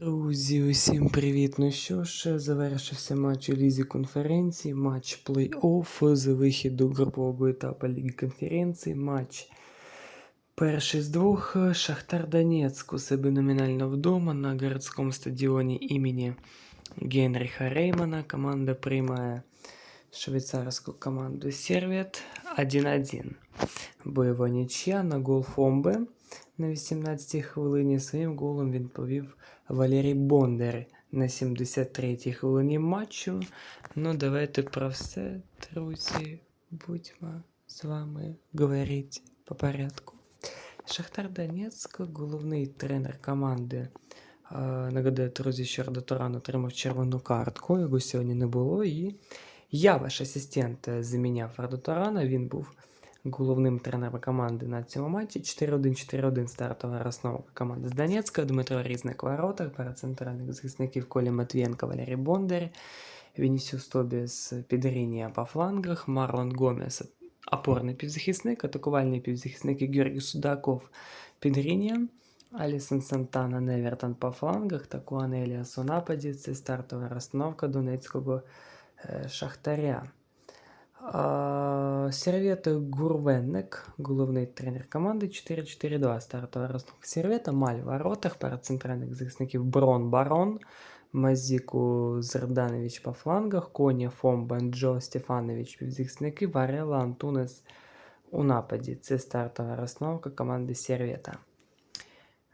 Друзі, усім привіт! Ну що ж, завершився матч у Лізі конференції, матч плей-офф з вихіду групового етапу Ліги конференції, матч перший з двох Шахтар Донецьк у себе номінально вдома на городському стадіоні імені Генріха Реймана. Команда приймає швейцарську команду Сервет 1-1. Бойова нічия на гол Фомбе на 18-й хвилині. Своїм голом він повів Валерій Бондар на 73-й хвилині матчу. Ну, давайте про все, друзі, будьмо з вами говорити по порядку. Шахтар Донецьк, головний тренер команди. Нагадаю, друзі, що Ардатуран отримав червону картку, його сьогодні не було. І я, ваш асистент, е, заміняв Ардатурана. Він був головним тренером команди на цьому матчі. 4-1-4-1 стартова розновка команди з Донецька. Дмитро Різник воротах, пара центральних захисників Колі Матвієнко, Валерій Бондар, Вінісіус Тобіс Підрінія по флангах, Марлон Гомес опорний півзахисник, атакувальний півзахисник Георгій Судаков Підрінія. Алісон Сантана Невертон по флангах та Куан Еліас у нападі. Це стартова розстановка донецького е, шахтаря. А, Сервета Гурвенник, головний тренер команди 4-4-2. Стартова розстановка Сервета, Маль в воротах, пара центральних захисників Брон Барон, Мазіку Зерданович по флангах, Коня Фомба, Джо Стефанович півзахисники, Варела Антунес у нападі. Це стартова розстановка команди Сервета.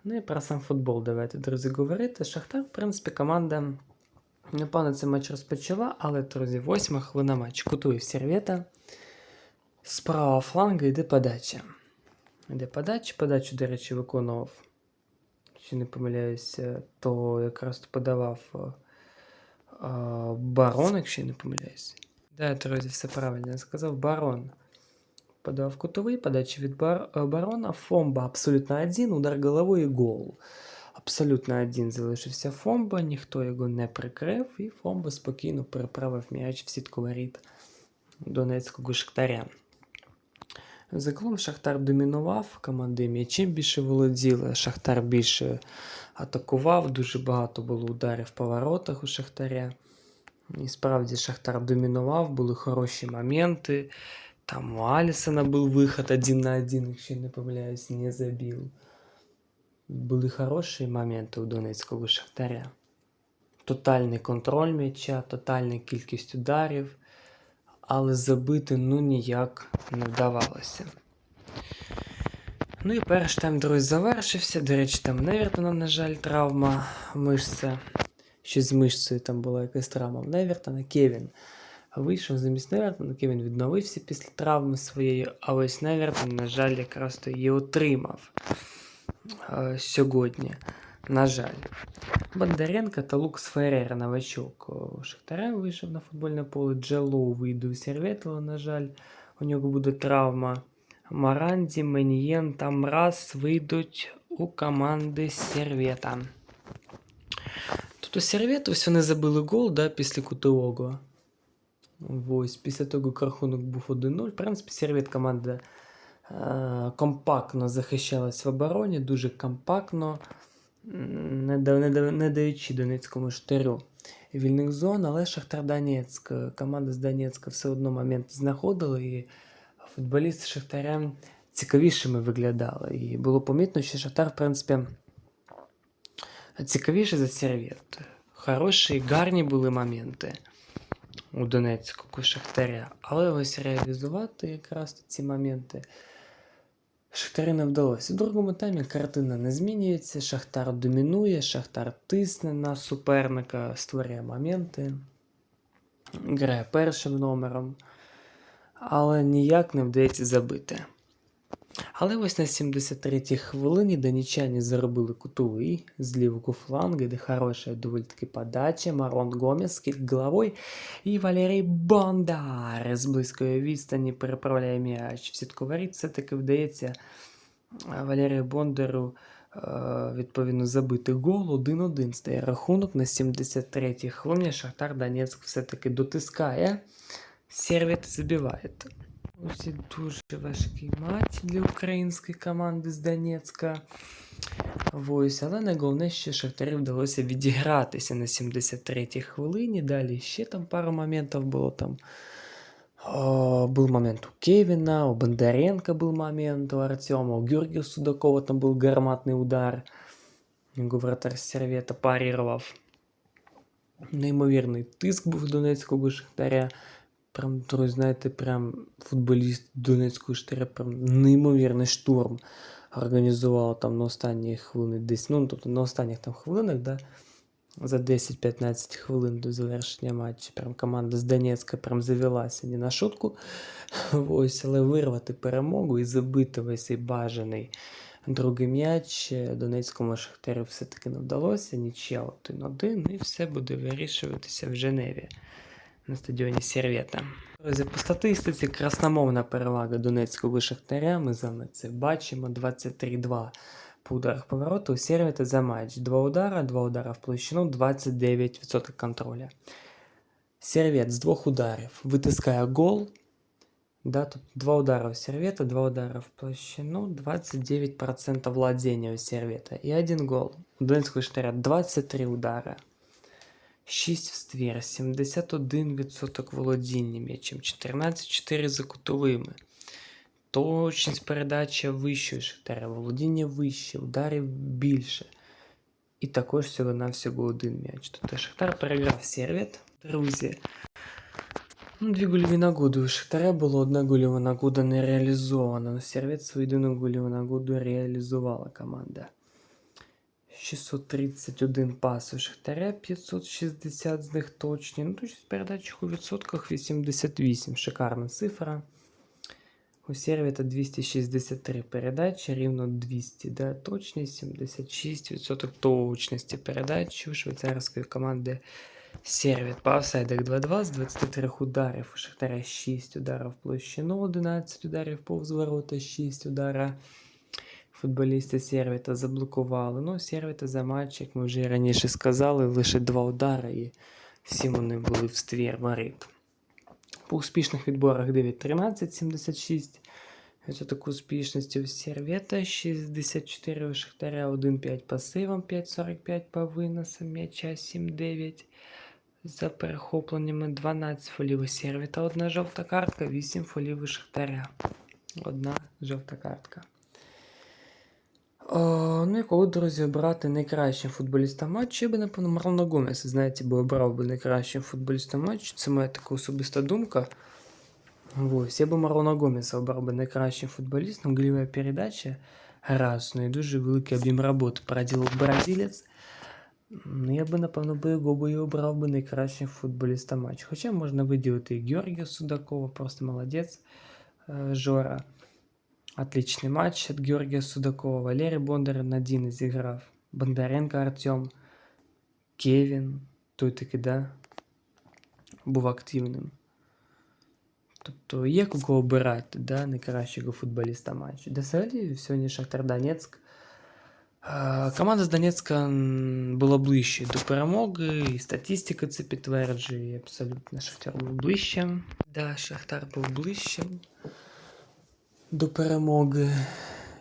Ну і про сам футбол давайте, друзі, говорити. Шахтар, в принципі, команда Непогано цей матч розпочала, але, друзі, восьма хвилина матч. Кутує Сервета. З правого фланга йде подача. Йде подача. Подачу, до речі, виконував, чи не помиляюся, то якраз подавав е, е, барон, якщо я не помиляюсь. Да, друзі, все правильно я сказав. Барон. Подав кутовий, подача від бар... е, барона. Фомба абсолютно один, удар головою і гол. Абсолютно один залишився Фомба, ніхто його не прикрив, і Фомба спокійно переправив м'яч в сітку воріт Донецького Шахтаря. Загалом Шахтар домінував, команди м'ячем більше володіли, Шахтар більше атакував, дуже багато було ударів по воротах у Шахтаря. І справді Шахтар домінував, були хороші моменти. Там у Алісона був виход один на один, якщо не помиляюсь, не забив. Були хороші моменти у Донецького Шахтаря. Тотальний контроль м'яча, тотальна кількість ударів, але забити ну ніяк не вдавалося. Ну і перший тайм, друзі, завершився. До речі, там Невертона, на жаль, травма мишця. Ще з мишцею там була якась травма в Невертона. Кевін вийшов замість Невертона. Кевін відновився після травми своєї, а ось Невертон, на жаль, якраз то її отримав е, сьогодні. На жаль. Бондаренко та Лукс Феррера новачок у Шахтаря вийшов на футбольне поле. Джелоу вийде у Серветло, на жаль, у нього буде травма. Маранді, Менієн та Мраз вийдуть у команди Сервета. Тут у Сервета ось вони забили гол да, після кутового. Ось, після того, як рахунок був 1-0. В принципі, Сервет команда е, компактно захищалась в обороні, дуже компактно, не, да- не, да- не даючи Донецькому штирю вільних зон, але Шахтар Донецьк, е, команда з Донецька все одно момент знаходила, і футболісти Шахтаря цікавішими виглядали. І було помітно, що Шахтар, в принципі, цікавіше за Сервет. Хороші, гарні були моменти у Донецьку Шахтаря. Але ось реалізувати якраз ці моменти Шахтарі не вдалося. У другому таймі картина не змінюється. Шахтар домінує, Шахтар тисне на суперника, створює моменти, грає першим номером, але ніяк не вдається забити. Але ось на 73-й хвилині донічані заробили кутовий з лівого флангу, де хороша доволі таки подача. Марлон Гомес кільк головою. І Валерій Бондар з близької відстані переправляє м'яч в сітку воріт. Все-таки вдається Валерію Бондару е, відповідно забити гол. 1-1 стає рахунок на 73-й хвилині. Шахтар Донецьк все-таки дотискає. Сервет забиває. Ось і дуже важкий матч для української команди з Донецька. Ось, але найголовніше, що Шахтарю вдалося відігратися на 73-й хвилині. Далі ще там пару моментів було там. О, был момент у Кевина, у Бондаренко был момент, у Артема, у Георгия Судакова там был гарматный удар. Його вратар Сервета парировав. Неймовірний тиск був Донецького Шахтаря. Прям, друзі, знаєте, прям футболіст Донецького Шахтаря, прям неймовірний штурм організував там на останні хвилини десь. Ну, тобто на останніх там хвилинах, да, за 10-15 хвилин до завершення матчу. Прям команда з Донецька прям завелася не на шутку. Ось, але вирвати перемогу і забити весь цей бажаний другий м'яч Донецькому Шахтарю все-таки не вдалося. Нічия 1-1, і все буде вирішуватися в Женеві на стадіоні Сервета. Друзі, по статистиці красномовна перевага Донецького Шахтаря. Ми з вами це бачимо. 23-2 по ударах повороту. У Сервета за матч. Два удара, два удара в площину, 29% контроля. Сервет з двох ударів витискає гол. Да, тут два удара у сервета, два удара в площину, 29% владения у сервета и один гол. У Донецького Штаря 23 удара, 6 в ствір, 71% володіння м'ячем, 14-4 за кутовими. Точність передача вище у Шахтаря, володіння вище, ударів більше. І також всього на всього один м'яч. Тобто Шахтар переграв сервет, друзі. Ну, Дві гольові нагоди у Шахтаря було одна гольова нагода не реалізована. На сервет свою єдину гольову нагоду реалізувала команда. 631 пас у Шахтаря, 560 з них точні. Ну, точність передач у відсотках 88. Шикарна цифра. У сервіта 263 передачі, рівно 200, да, точність, 76% точності передач у швейцарської команди Сервіт по офсайдах 2-2 з 23 ударів. У Шахтаря 6 ударів в площину, 11 ударів повз ворота, 6 удара. Футболісти Сервіта заблокували. Ну, Сервіта за матч, як ми вже раніше сказали, лише 2 удари і всі вони були в ствір воріт. По успішних відборах 9-13, 76. Відсоток успішності у Сервета 64 у Шахтаря 1-5 пасивом, 5-45 по виносам м'яча 7-9. За перехопленнями 12 фолів у Сервіта, одна жовта картка, 8 фолів у Шахтаря. Одна жовта картка. О, ну і коли, друзі, обрати найкращим футболістом матчу, я би, напевно, Марлона Гомеса, знаєте, бо обрав би найкращим футболістом матчу. Це моя така особиста думка. Ось, я би Марлона Гомеса обрав би найкращим футболістом. Голівая передача раз, ну і дуже великий об'єм роботи проділив бразилець. Ну, я би, напевно, би його би і обрав би найкращим футболістом матчу. Хоча можна виділити і Георгія Судакова, просто молодець е, Жора. Отличний матч від Георгія Судакова. Валерій Бондар на Діни зіграв. Бондаренко Артем, Кевін, той таки, да, був активним. Тобто є кого обирати, да, найкращого футболіста матчу. Де взагалі сьогодні Шахтар Донецьк. Е, Команда з Донецька м, була ближче до перемоги, і статистика це підтверджує. Абсолютно Шахтар був ближче. Да, Шахтар був ближче До перемоги.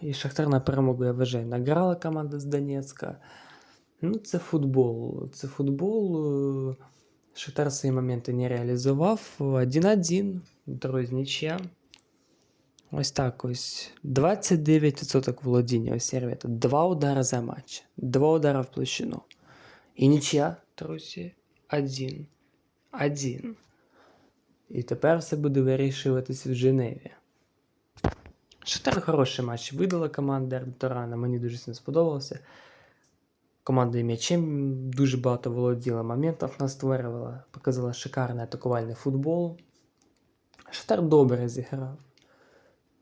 І Шахтар на перемогу, я вважаю, награла команда з Донецька. Ну, це футбол. Це футбол. е, Шахтар свої моменти не реалізував. 1-1, друзі, нічия. Ось так ось. 29% володіння у сервета. Два удари за матч. Два удари в площину. І нічия, друзі. Один. Один. І тепер все буде вирішуватись в Женеві. Шахтар хороший матч видала команда Ардорана. Мені дуже сильно сподобалося. Команда і м'ячем дуже багато володіла моментів настворювала, показала шикарний атакувальний футбол. Шахтар добре зіграв.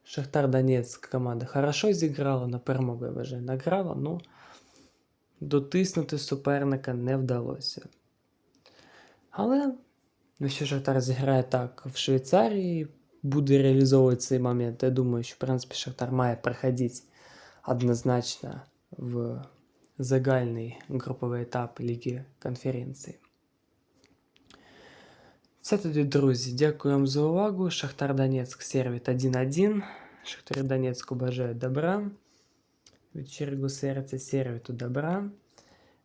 Шахтар Донецьк команда хорошо зіграла, на перемогу вважаю, награла, ну дотиснути суперника не вдалося. Але якщо Шахтар зіграє так в Швейцарії, буде реалізовувати цей момент, я думаю, що в принципі Шахтар має проходити однозначно в загальний груповий етап Ліги конференції. Все тоді, друзі, дякую вам за увагу. Шахтар Донецьк сервіт 1-1. Шахтарю Донецьку бажаю добра. Від щирого серця сервіту добра.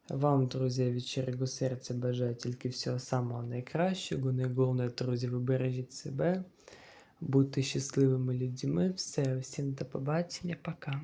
Вам, друзі, від щирого серця бажаю тільки всього самого найкращого. Найголовніше, друзі, ви бережіть себе. Будьте щасливими людьми. Все, всім до побачення, пока.